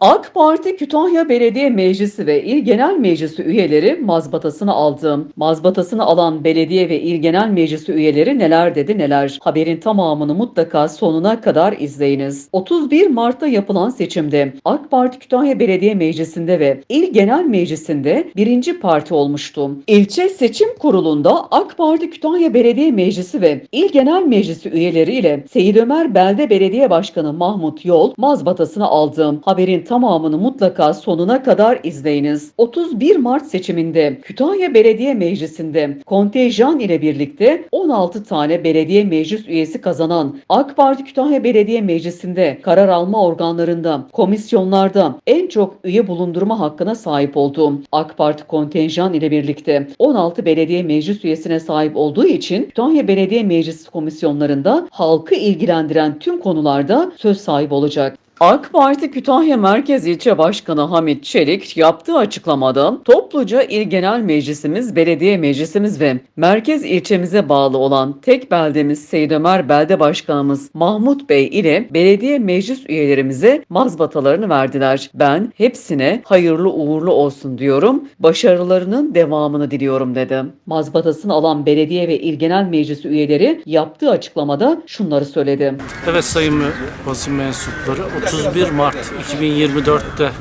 AK Parti Kütahya Belediye Meclisi ve İl Genel Meclisi üyeleri mazbatasını aldı. Mazbatasını alan belediye ve İl Genel Meclisi üyeleri neler dedi neler. Haberin tamamını mutlaka sonuna kadar izleyiniz. 31 Mart'ta yapılan seçimde AK Parti Kütahya Belediye Meclisi'nde ve İl Genel Meclisi'nde birinci parti olmuştu. İlçe Seçim Kurulu'nda AK Parti Kütahya Belediye Meclisi ve İl Genel Meclisi üyeleriyle Seyit Ömer Belde Belediye Başkanı Mahmut Yol mazbatasını aldı. Haberin tamamını mutlaka sonuna kadar izleyiniz. 31 Mart seçiminde Kütahya Belediye Meclisi'nde kontenjan ile birlikte 16 tane belediye meclis üyesi kazanan AK Parti Kütahya Belediye Meclisi'nde karar alma organlarında, komisyonlarda en çok üye bulundurma hakkına sahip oldu. AK Parti kontenjan ile birlikte 16 belediye meclis üyesine sahip olduğu için Kütahya Belediye Meclisi komisyonlarında halkı ilgilendiren tüm konularda söz sahibi olacak. AK Parti Kütahya Merkez İlçe Başkanı Hamit Çelik yaptığı açıklamada topluca İl Genel Meclisimiz, Belediye Meclisimiz ve merkez ilçemize bağlı olan tek beldemiz Seyit Ömer Belde Başkanımız Mahmut Bey ile belediye meclis üyelerimize mazbatalarını verdiler. Ben hepsine hayırlı uğurlu olsun diyorum. Başarılarının devamını diliyorum dedi. Mazbatasını alan belediye ve İl Genel Meclisi üyeleri yaptığı açıklamada şunları söyledi. Evet sayın basın mensupları 31 Mart 2024'te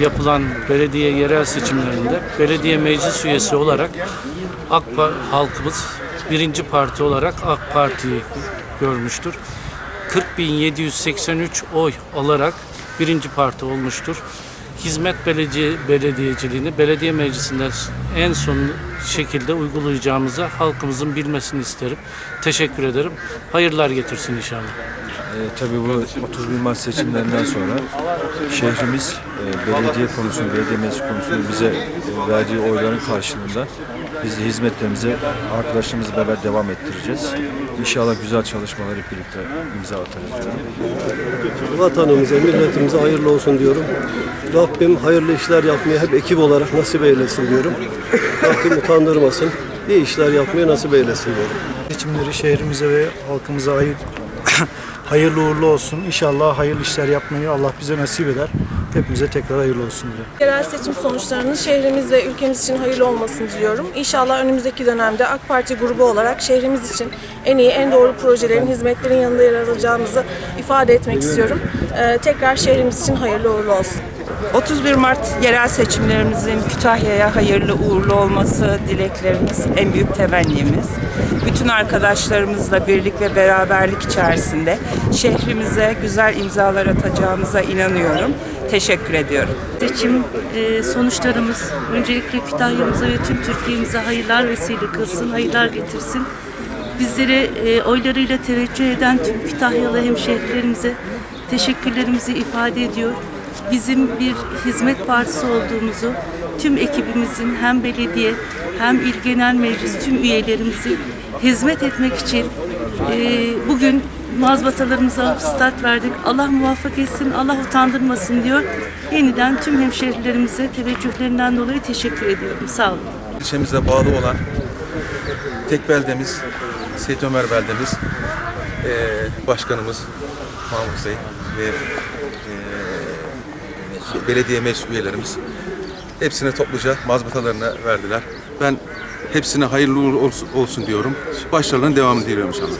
yapılan belediye yerel seçimlerinde belediye meclis üyesi olarak AK halkımız birinci parti olarak AK Parti'yi görmüştür. 40.783 oy alarak birinci parti olmuştur. Hizmet belediye, belediyeciliğini belediye meclisinde en son şekilde uygulayacağımızı halkımızın bilmesini isterim. Teşekkür ederim. Hayırlar getirsin inşallah. E, tabii bu 31 Mart seçimlerinden sonra şehrimiz e, belediye konusunu, belediye meclis konusunu bize e, verdiği oyların karşılığında biz de hizmetlerimize arkadaşlarımızla beraber devam ettireceğiz. İnşallah güzel çalışmaları hep birlikte imza atarız diyorum. Vatanımıza, milletimize hayırlı olsun diyorum. Rabbim hayırlı işler yapmayı hep ekip olarak nasip eylesin diyorum. Rabbim utandırmasın. İyi işler yapmayı nasip eylesin diyorum. seçimleri şehrimize ve halkımıza hayır, hayırlı uğurlu olsun. İnşallah hayırlı işler yapmayı Allah bize nasip eder. Hepimize tekrar hayırlı olsun dilerim. Yerel seçim sonuçlarının şehrimiz ve ülkemiz için hayırlı olmasını diliyorum. İnşallah önümüzdeki dönemde AK Parti grubu olarak şehrimiz için en iyi, en doğru projelerin, hizmetlerin yanında yer alacağımızı ifade etmek istiyorum. Ee, tekrar şehrimiz için hayırlı uğurlu olsun. 31 Mart yerel seçimlerimizin Kütahya'ya hayırlı uğurlu olması dileklerimiz, en büyük temennimiz. Bütün arkadaşlarımızla birlik ve beraberlik içerisinde şehrimize güzel imzalar atacağımıza inanıyorum. Teşekkür ediyorum. Seçim e, sonuçlarımız öncelikle Kütahya'mıza ve tüm Türkiye'mize hayırlar vesile kılsın, hayırlar getirsin. Bizlere e, oylarıyla teveccüh eden tüm Kütahyalı hemşehrilerimize teşekkürlerimizi ifade ediyor. Bizim bir hizmet partisi olduğumuzu tüm ekibimizin hem belediye hem il genel meclis tüm üyelerimizin hizmet etmek için e, bugün mazbatalarımıza start verdik. Allah muvaffak etsin, Allah utandırmasın diyor. Yeniden tüm hemşehrilerimize teveccühlerinden dolayı teşekkür ediyorum. Sağ olun. ilçemize bağlı olan tek beldemiz, Seyit Ömer beldemiz, eee, başkanımız Mahmut Bey ve eee, belediye meclis üyelerimiz hepsine topluca mazbatalarını verdiler. Ben hepsine hayırlı uğurlu olsun, olsun diyorum. Başarılarının devamını diliyorum inşallah.